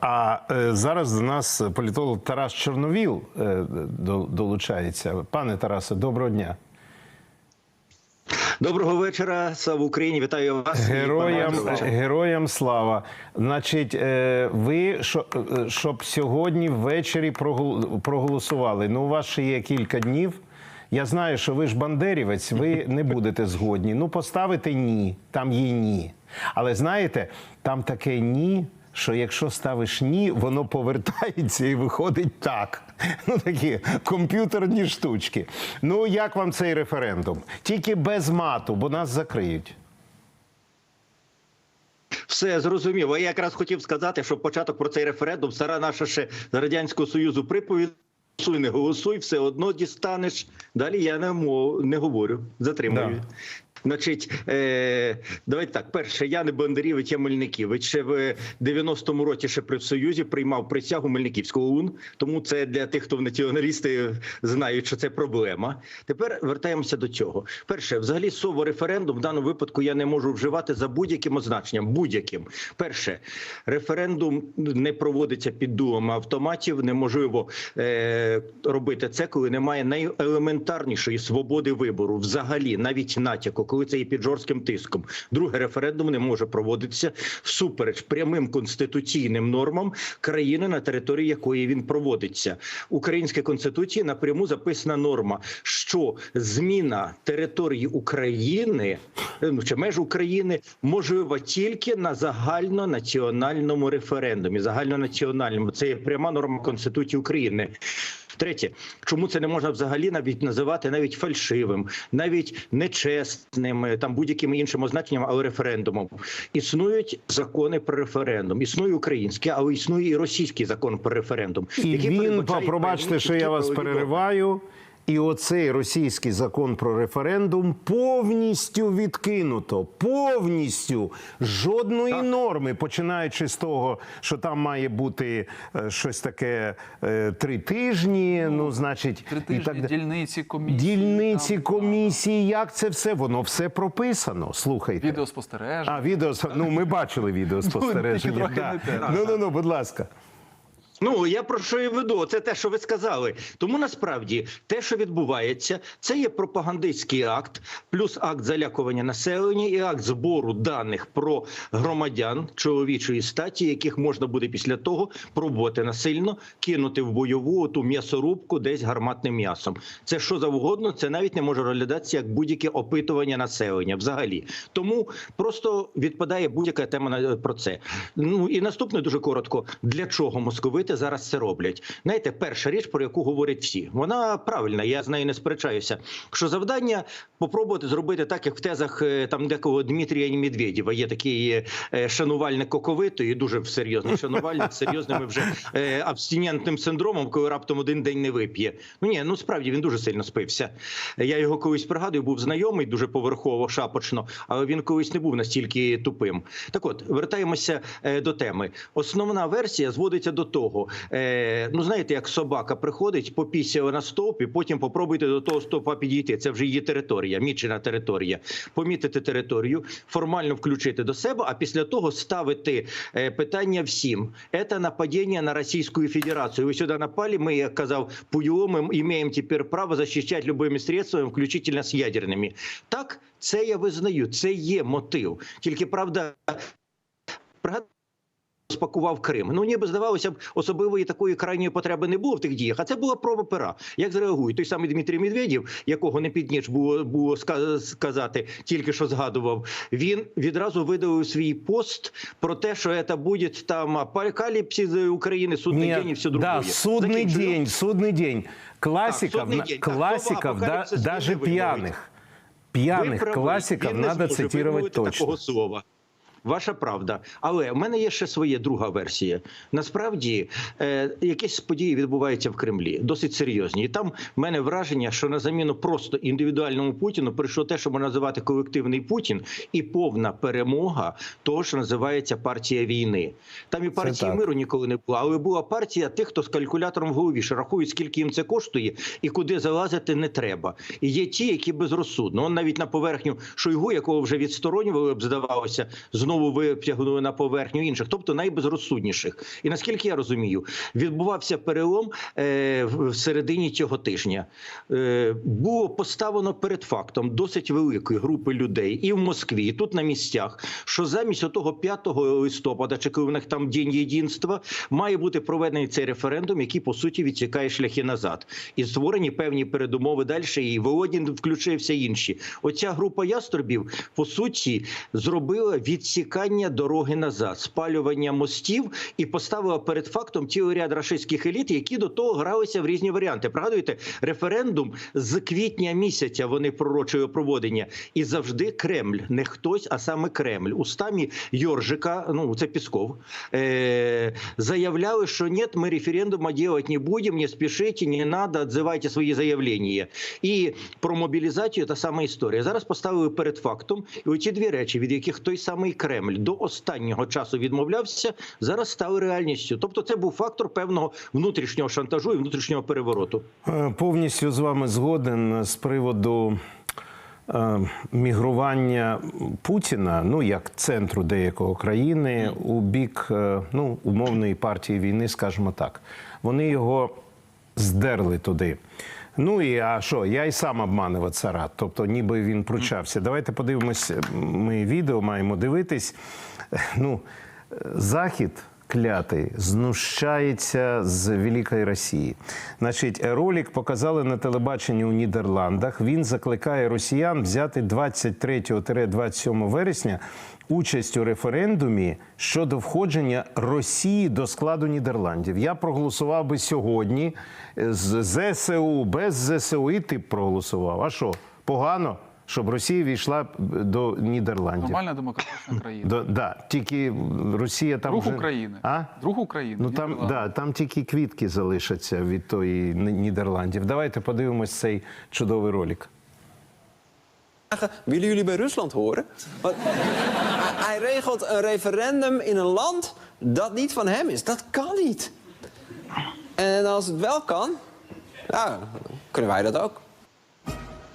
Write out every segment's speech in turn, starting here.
А е, зараз до нас політолог Тарас Чорновіл е, до, долучається. Пане Тарасе, доброго дня. Доброго вечора, слава Україні! Вітаю вас Героям, героям слава. Значить, е, ви щоб сьогодні ввечері проголосували. Ну, у вас ще є кілька днів. Я знаю, що ви ж бандерівець, ви не будете згодні. Ну, поставите ні, там є ні. Але знаєте, там таке ні. Що якщо ставиш ні, воно повертається і виходить так. Ну такі комп'ютерні штучки. Ну як вам цей референдум? Тільки без мату, бо нас закриють. Все зрозуміло. Я якраз хотів сказати, що початок про цей референдум стара наша ще з радянського союзу приповідь. Голосуй, не голосуй, все одно дістанеш. Далі я не мов, не говорю, затримую. Да. Значить, е, давайте так. Перше, я не Бондарівець, я Мельниківич. Ще в 90-му році ще при Союзі приймав присягу Мельниківського УН. Тому це для тих, хто в націоналісти знають, що це проблема. Тепер вертаємося до цього. Перше, взагалі, слово референдум в даному випадку я не можу вживати за будь-яким означенням. Будь-яким. Перше, референдум не проводиться під дулами автоматів. Неможливо е, робити це, коли немає найелементарнішої свободи вибору, взагалі, навіть натяку, коли є під жорстким тиском. Друге, референдум не може проводитися всупереч прямим конституційним нормам країни, на території якої він проводиться. Українська конституції напряму записана норма, що зміна території України е, ну, чи меж України можлива тільки на загальнонаціональному референдумі. Загальнонаціональному це є пряма норма Конституції України. Третє, чому це не можна взагалі навіть називати навіть фальшивим, навіть нечесним, е, там будь-якими іншими означеннями, але референдумом. Існують закони про референдум. Існує український, але існує і російський закон про референдум. І який він, пробачте, що я вас перериваю. І оцей російський закон про референдум повністю відкинуто. Повністю жодної Так. норми, починаючи з того, що там має бути е, щось таке е, три тижні. Ну, значить, Три і тижні так дільниці комісії. Дільниці, там, комісії, як це все? Воно все прописано. Слухайте. Відеоспостереження. А, відео ну ми бачили Ну, відеоспостереження. трохи да. Ну ну ну, будь ласка. Ну я про що і веду. Це те, що ви сказали. Тому насправді те, що відбувається, це є пропагандистський акт, плюс акт залякування населення і акт збору даних про громадян чоловічої статі, яких можна буде після того пробувати насильно кинути в бойову ту м'ясорубку десь гарматним м'ясом. Це що завгодно, це навіть не може розглядатися як будь-яке опитування населення взагалі. Тому просто відпадає будь-яка тема на- про це. Ну і наступне дуже коротко: для чого московити зараз це роблять? Знаєте, перша річ, про яку говорять всі, вона правильна. Я з нею не сперечаюся. Що завдання попробувати зробити так, як в тезах е, там декого Дмитрія Медведєва. Є такий е, шанувальник коковитої, дуже серйозний шанувальник з серйозними вже е, абстинентним синдромом, коли раптом один день не вип'є. Ну ні, ну справді він дуже сильно спився. Я його колись пригадую, був знайомий дуже поверхово, шапочно, але він колись не був настільки тупим. Так от вертаємося е, до теми. Основна версія зводиться до того: е, ну знаєте, як собака приходить, попісяє на стовпі, потім попробуйте до того стовпа підійти. Це вже її територія, мічена територія. Помітити територію, формально включити до себе, а після того ставити е, питання всім. Це нападіння на Російську Федерацію. Ви сюди напали. Ми, як казав Пуйло, ми маємо тепер право захищати любими средствами, включительно з ядерними. Так, це я визнаю. Це є мотив. Тільки правда. пригадайте, Спакував Крим. Ну ніби здавалося б, особливої такої крайньої потреби не було в тих діях. А це була проба пера. Як зреагує той самий Дмитрій Медведєв, якого не підніч було було ска- сказати, тільки що згадував. Він відразу видалив свій пост про те, що це буде там апокаліпсис України, судний день і все друге. да, судный Закінчую. день, судный день. Классиков, судный на- день. Так, классиков, Вова, да, апокалипсис даже не вимовить. пьяных, Ви пьяных праві. классиков Він не надо зможе цитировать вимовити точно. такого слова. Ваша правда, але в мене є ще своя друга версія. Насправді, е, якісь події відбуваються в Кремлі, досить серйозні. І там в мене враження, що на заміну просто індивідуальному Путіну прийшло те, що можна називати колективний Путін, і повна перемога того, що називається партія війни. Там і партії миру ніколи не було, але була партія тих, хто з калькулятором в голові що рахують, скільки їм це коштує, і куди залазити не треба. І є ті, які безрозсудно. Он навіть на поверхню Шойгу, якого вже відсторонювали, б здавалося, знову знову витягнули на поверхню інших, тобто найбезрозсудніших. І наскільки я розумію, відбувався перелом е, в середині цього тижня. Е, було поставлено перед фактом досить великої групи людей і в Москві, і тут на місцях, що замість отого 5 листопада, чи коли в них там День єдинства, має бути проведений цей референдум, який по суті відсікає шляхи назад, і створені певні передумови далі. І Володін включився інші. Оця група яструбів по суті зробила відсікання дороги назад, спалювання мостів і поставила перед фактом цілий ряд рашистських еліт, які до того гралися в різні варіанти. Пригадуєте, референдум з квітня місяця вони пророчили проводення, і завжди Кремль, не хтось, а саме Кремль. Устамі Йоржика, ну це Пісков, е- заявляли, що ні, ми референдума делать не будемо, не спішіть, не надо, отзивайте свої заявлення. І про мобілізацію та сама історія. Зараз поставили перед фактом, і оці дві речі, від яких той самий Кремль до останнього часу відмовлявся, зараз стали реальністю. Тобто, це був фактор певного внутрішнього шантажу і внутрішнього перевороту. Е, Повністю з вами згоден з приводу е, мігрування Путіна, ну як центру деякого країни, у бік е, ну, умовної партії війни, скажімо так. Вони його здерли туди. Ну і а що? Я і сам обманюватися рад, тобто ніби він пручався. Давайте подивимось. Ми відео маємо дивитись. Ну, Захід клятий знущається з великої Росії. Значить, ролик показали на телебаченні у Нідерландах. Він закликає росіян взяти 23-27 вересня участь у референдумі щодо входження Росії до складу Нідерландів. Я проголосував би сьогодні з ЗСУ, без ЗСУ, і ти б проголосував. А що? Погано, щоб Росія війшла до Нідерландів. Нормальна демократична країна. До, да, тільки Росія там Друг вже... України. А? Друг України. Ну там, да, там тільки квітки залишаться від тої Ні- Нідерландів. Давайте подивимось цей чудовий ролик. willen jullie bij Rusland horen? Want hij- hij regelt een referendum in een land dat niet van hem is. Dat kan niet. En als het wel kan, nou, kunnen wij dat ook.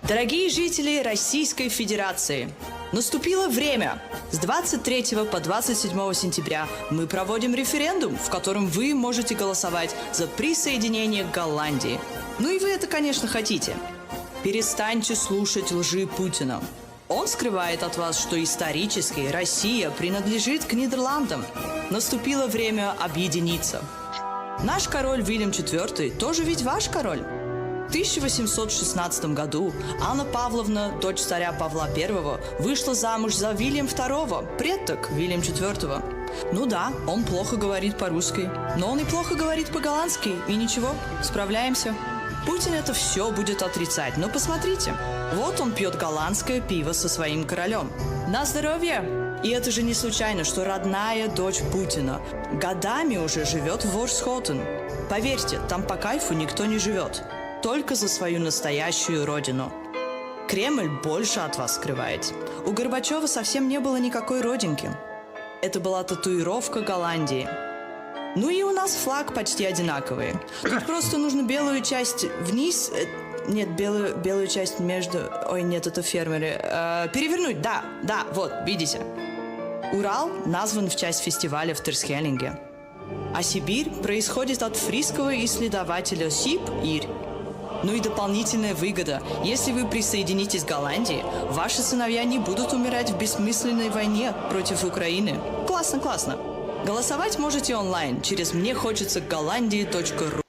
Дорогие жители Российской Федерации, наступило время. С 23 по 27 сентября мы проводим референдум, в котором вы можете голосовать за присоединение к Голландии. Ну и вы это, конечно, хотите. Перестаньте слушать лжи Путина. Он скрывает от вас, что исторически Россия принадлежит к Нидерландам. Наступило время объединиться. Наш король Вильям IV тоже ведь ваш король. В 1816 году Анна Павловна, дочь царя Павла I, вышла замуж за Вильям II, предок Вильям IV. Ну да, он плохо говорит по-русски, но он и плохо говорит по-голландски, и ничего, справляемся. Путин это все будет отрицать, но посмотрите. Вот он пьет голландское пиво со своим королем. На здоровье! И это же не случайно, что родная дочь Путина годами уже живет в Ворсхотен. Поверьте, там по кайфу никто не живет. Только за свою настоящую родину. Кремль больше от вас скрывает. У Горбачева совсем не было никакой родинки. Это была татуировка Голландии. Ну и у нас флаг почти одинаковый. Тут просто нужно белую часть вниз. э, Нет, белую, белую часть между... Ой, нет, это фермеры. Э, перевернуть, да, да, вот, видите. Урал назван в честь фестиваля в Терсхеллинге. А Сибирь происходит от фрисского исследователя Сиб Ирь. Ну и дополнительная выгода. Если вы присоединитесь к Голландии, ваши сыновья не будут умирать в бессмысленной войне против Украины. Классно, классно. Голосовать можете онлайн через мне хочется голландии.ру.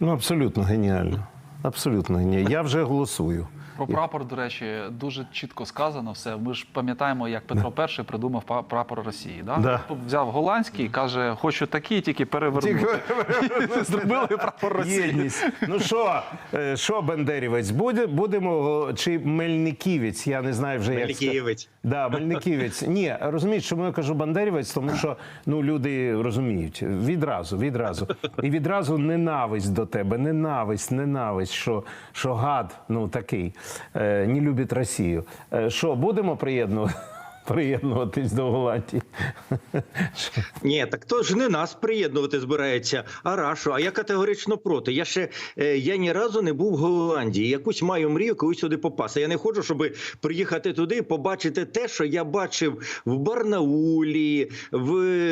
Ну, абсолютно геніально. Абсолютно геніально. Я вже голосую. Про прапор, до речі, дуже чітко сказано все. Ми ж пам'ятаємо, як Петро І придумав прапор Росії. Да? Да. Взяв голландський, каже, хочу такий, тільки перевернути. Зробили прапор Росії. Єдність. Ну що, е, що Бендерівець, буде, будемо чи Мельниківець? Я не знаю вже як. Мельниківець. Да, Мельниківець. Ні, розумієш, чому я кажу Бандерівець, тому що ну люди розуміють відразу, відразу. І відразу ненависть до тебе, ненависть, ненависть, що, що гад, ну такий, е, не любить Росію. Е, що, будемо приєднувати? Приєднуватись до Голландії. Ні, так то ж не нас приєднувати збирається, а Рашу. А я категорично проти. Я ще е, я ні разу не був в Голландії. Якусь маю мрію колись сюди попасти. Я не хочу, щоб приїхати туди, і побачити те, що я бачив в Барнаулі, в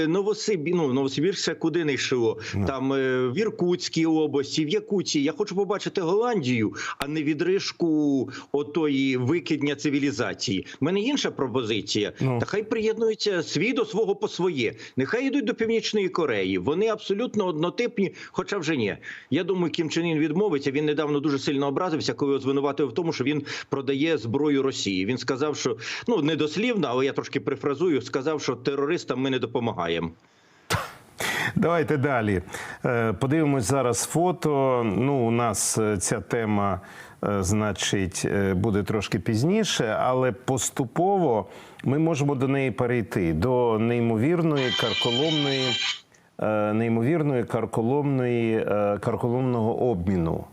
Новосибі... ну, Новосибірськ це куди не йшло. Там е, в Іркутській області, в Якутії. Я хочу побачити Голландію, а не відрижку отої викидня цивілізації. У мене інша пропозиція. Ну. Та хай приєднуються свій до свого по своє. Нехай йдуть до Північної Кореї. Вони абсолютно однотипні, хоча вже ні. Я думаю, Кім Чен Ін відмовиться. Він недавно дуже сильно образився, коли його звинуватив в тому, що він продає зброю Росії. Він сказав, що ну не дослівно, але я трошки прифразую. Сказав, що терористам ми не допомагаємо. Давайте далі. Е, Подивимось зараз фото. Ну, у нас е, ця тема, е, значить, буде трошки пізніше, але поступово ми можемо до неї перейти до неймовірної карколомної, е, неймовірної карколомної, е, карколомного обміну.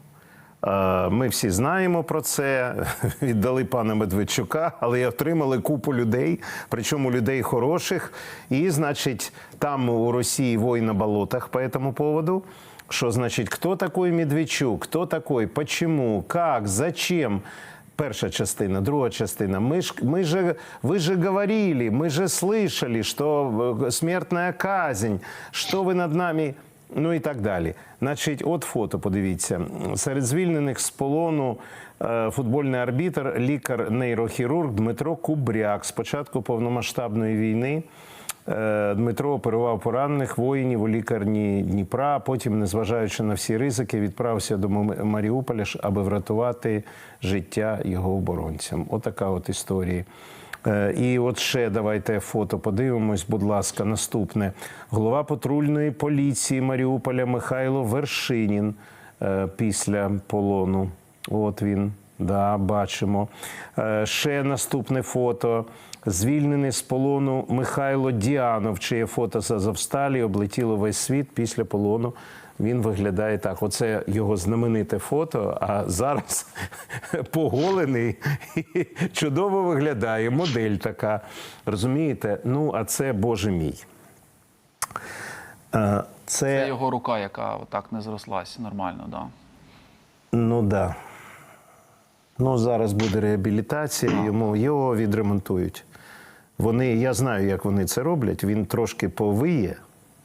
Е, Ми всі знаємо про це. Віддали пана Медведчука, але й отримали купу людей, причому людей хороших. І, значить, там у Росії вой на болотах по этому поводу. Що значить, хто такий Медведчук, хто такий, почему, как, зачем? Перша частина, друга частина. Мы, ж, мы же, вы же говорили, мы же слышали, что э, смертная казнь, что ви над нами Ну і так далі. Значить, от фото, подивіться. Серед звільнених з полону е, футбольний арбітр, лікар-нейрохірург Дмитро Кубряк. З початку повномасштабної війни е, Дмитро оперував поранених воїнів у лікарні Дніпра. Потім, незважаючи на всі ризики, відправився до Маріуполя, аби врятувати життя його оборонцям. Отака от історія. Е, І от ще давайте фото подивимось, будь ласка, наступне. Голова патрульної поліції Маріуполя Михайло Вершинін е, після полону. От він, да, бачимо. Е, Ще наступне фото. Звільнений з полону Михайло Діанов, чиє фото з Азовсталі облетіло весь світ після полону. Він виглядає так. Оце його знамените фото. А зараз поголений і чудово виглядає. Модель така. Розумієте? Ну, а це Боже мій. Е, Це його рука, яка отак не зрослась нормально, да. Ну да. Ну, зараз буде реабілітація, йому його відремонтують. Вони, я знаю, як вони це роблять. Він трошки повиє,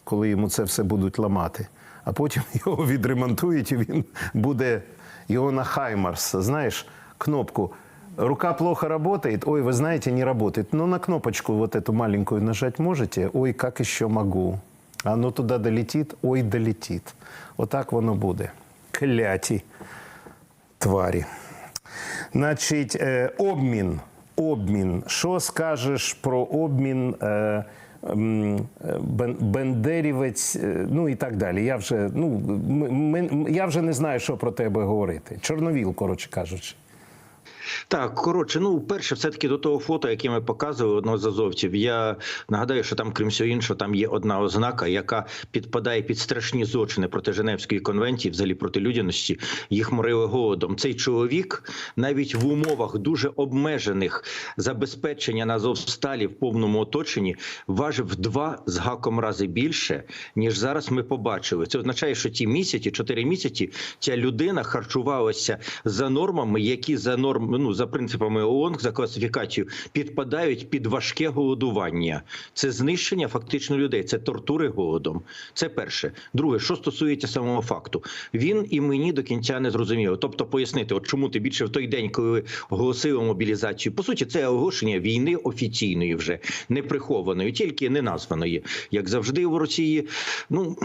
коли йому це все будуть ламати, а потім його відремонтують, і він буде його на Хаймарс. Знаєш, кнопку. Рука плохо работает. Ой, вы знаете, не работает. Ну, на кнопочку вот эту маленькую нажать можете? Ой, как еще могу. Оно туда долетит? Ой, долетит. Отак воно буде. Кляті тварі. Значить, е, обмін. Обмін. Що скажеш про обмін е, бендерівець, е, ну і так далі. Я вже, ну, я вже не знаю, що про тебе говорити. Чорновіл, коротше кажучи. Так, коротше, ну перше, все таки до того фото, яке ми показували одного з азовців. Я нагадаю, що там, крім всього іншого, там є одна ознака, яка підпадає під страшні злочини проти Женевської конвенції, взагалі проти людяності. Їх морили голодом. Цей чоловік навіть в умовах дуже обмежених забезпечення на Азовсталі в повному оточенні важив два з гаком рази більше, ніж зараз ми побачили. Це означає, що ті місяці, чотири місяці, ця людина харчувалася за нормами, які за норм, ну за принципами ООН, за класифікацією, підпадають під важке голодування. Це знищення фактично людей, це тортури голодом. Це перше. Друге, що стосується самого факту, він і мені до кінця не зрозуміло. Тобто, пояснити, от чому ти більше в той день, коли оголосили мобілізацію, по суті, це оголошення війни офіційної, вже не прихованої, тільки не названої, як завжди в Росії. Ну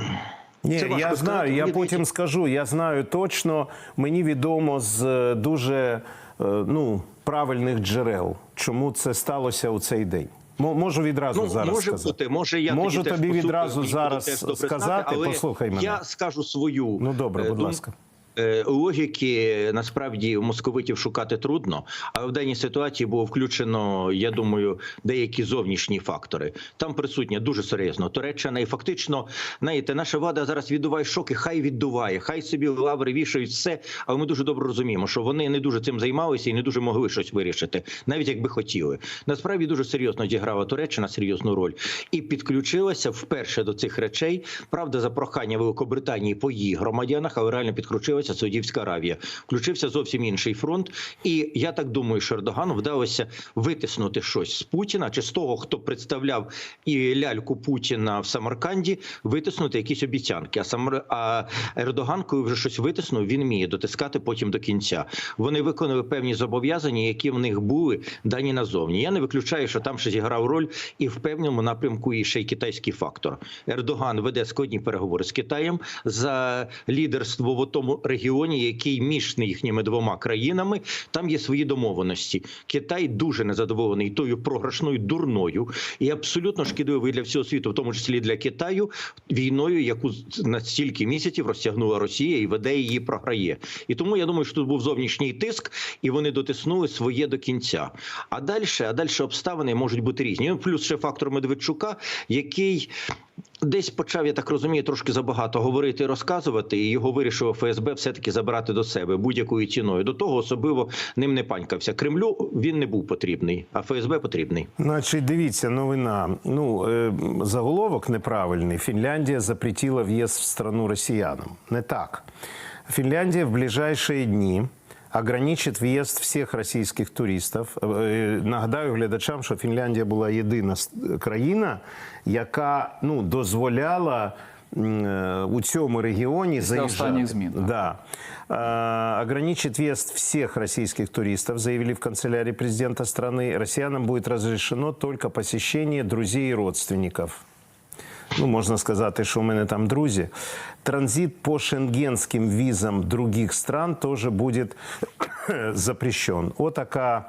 Ні, Це я сказати, знаю, я потім скажу. Я знаю точно, мені відомо з е, дуже ну, правильних джерел, чому це сталося у цей день. Мо- Можу відразу Ну, зараз може сказати. бути, може я Можу тобі, тобі відразу зараз сказати, знати, але послухай мене. Я скажу свою Ну добре, е, будь думку. ласка. Е, Логіки насправді московитів шукати трудно, але в даній ситуації було включено, я думаю, деякі зовнішні фактори. Там присутня дуже серйозно Туреччина, і фактично, знаєте, наша влада зараз віддуває шоки, хай віддуває, хай собі лаври вішають все. Але ми дуже добре розуміємо, що вони не дуже цим займалися і не дуже могли щось вирішити, навіть якби хотіли. Насправді дуже серйозно діграла Туреччина серйозну роль і підключилася вперше до цих речей. Правда, за прохання Великобританії по її громадянах, але реально підключилася Саудівська Аравія. Включився зовсім інший фронт. І я так думаю, що Ердогану вдалося витиснути щось з Путіна чи з того, хто представляв і ляльку Путіна в Самарканді, витиснути якісь обіцянки. А сам а Ердоган, коли вже щось витиснув, він вміє дотискати потім до кінця. Вони виконали певні зобов'язання, які в них були дані назовні. Я не виключаю, що там ще зіграв роль і в певному напрямку і ще й китайський фактор. Ердоган веде складні переговори з Китаєм за лідерство в тому регіоні, який між їхніми двома країнами. Там є свої домовленості. Китай дуже незадоволений тою програшною дурною і абсолютно шкідливий для всього світу, в тому числі для Китаю, війною, яку на стільки місяців розтягнула Росія і веде її програє. І тому я думаю, що тут був зовнішній тиск, і вони дотиснули своє до кінця. А далі, а далі обставини можуть бути різні. Ну, плюс ще фактор Медведчука, який. Десь почав, я так розумію, трошки забагато говорити і розказувати, і його вирішило ФСБ все-таки забирати до себе будь-якою ціною. До того особливо ним не панькався. Кремлю він не був потрібний, а ФСБ потрібний. Значить, дивіться, новина. Ну, е, заголовок неправильний. Фінляндія запретила в'їзд в страну росіянам. Не так. Финляндия в ближайшие дни ограничить в'їзд всіх російських туристів. Е, Нагадаю глядачам, що Фінляндія була єдина країна, яка ну, дозволяла е, у цьому регіоні заїжджати. змін. Да. А, Ограничит въезд всех российских туристов, заявили в канцелярии президента страны. Россиянам будет разрешено только посещение друзей и родственников. Ну, можна сказати, що у мене там друзі. Транзит по шенгенським візам других стран теж буде запрещен. Отака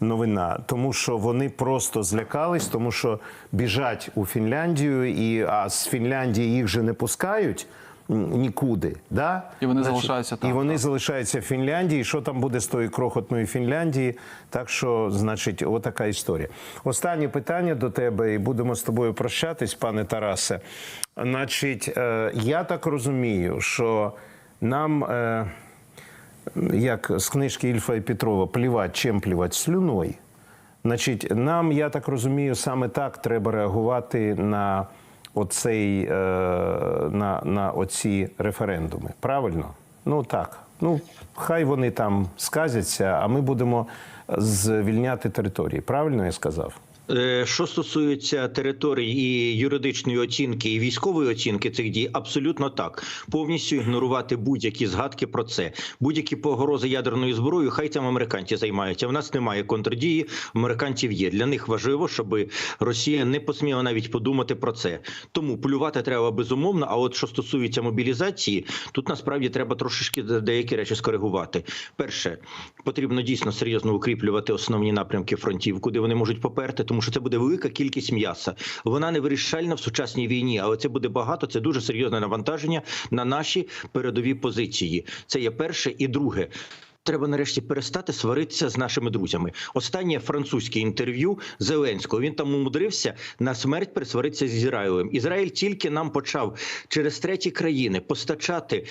новина. Тому що вони просто злякались, тому що біжать у Фінляндію, і, а з Фінляндії їх же не пускають нікуди. Да? І вони залишаються там, І вони так. залишаються в Фінляндії. Що там буде з тої крохотної Фінляндії? Так що, значить, отака історія. Останнє питання до тебе, і будемо з тобою прощатись, пане Тарасе. Значить, е, я так розумію, що нам. Е, як з книжки Ільфа і Петрова, плівать, чим плівать слюною. Значить, нам, я так розумію, саме так треба реагувати на, оцей, е, на, на оці референдуми. Правильно? Ну так. Ну, хай вони там сказяться, а ми будемо звільняти території. Правильно я сказав? Е, Що стосується територій і юридичної оцінки, і військової оцінки цих дій, абсолютно так. Повністю ігнорувати будь-які згадки про це, будь-які погрози ядерною зброєю. Хай там американці займаються. В нас немає контрдії. Американців є. Для них важливо, щоб Росія не посміла навіть подумати про це. Тому полювати треба безумовно. А от що стосується мобілізації, тут насправді треба трошечки деякі речі скоригувати. Перше, потрібно дійсно серйозно укріплювати основні напрямки фронтів, куди вони можуть поперти, тому що це буде велика кількість м'яса. Вона не вирішальна в сучасній війні, але це буде багато. Це дуже серйозне навантаження на наші передові позиції. Це є перше і друге. Треба нарешті перестати сваритися з нашими друзями. Останнє французьке інтерв'ю Зеленського. Він там умудрився на смерть пересваритися з Ізраїлем. Ізраїль тільки нам почав через треті країни постачати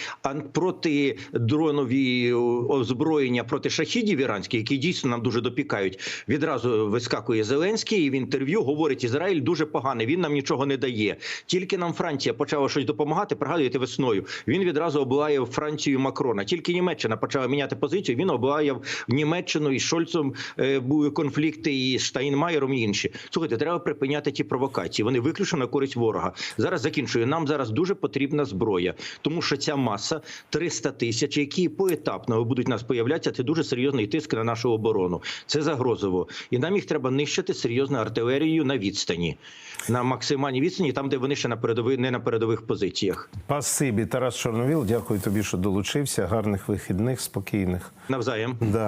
протидронові озброєння проти шахідів іранських, які дійсно нам дуже допікають. Відразу вискакує Зеленський і в інтерв'ю говорить: Ізраїль дуже поганий. Він нам нічого не дає. Тільки нам Франція почала щось допомагати. Пригадуєте весною. Він відразу облаяв Францію Макрона. Тільки Німеччина почала міняти позицію. Він облаяв Німеччину і Шольцом е, були конфлікти і Штайнмаєром і інші. Слухайте, треба припиняти ті провокації. Вони виключно на користь ворога. Зараз закінчую. Нам зараз дуже потрібна зброя, тому що ця маса 300 тисяч, які поетапно будуть нас появлятися, це дуже серйозний тиск на нашу оборону. Це загрозово, і нам їх треба нищити серйозно артилерією на відстані, на максимальній відстані, там де вони ще на передових не на передових позиціях. Спасибі, Тарас Чорновіл. Дякую тобі, що долучився. Гарних вихідних, спокійних. Навзаєм. Да.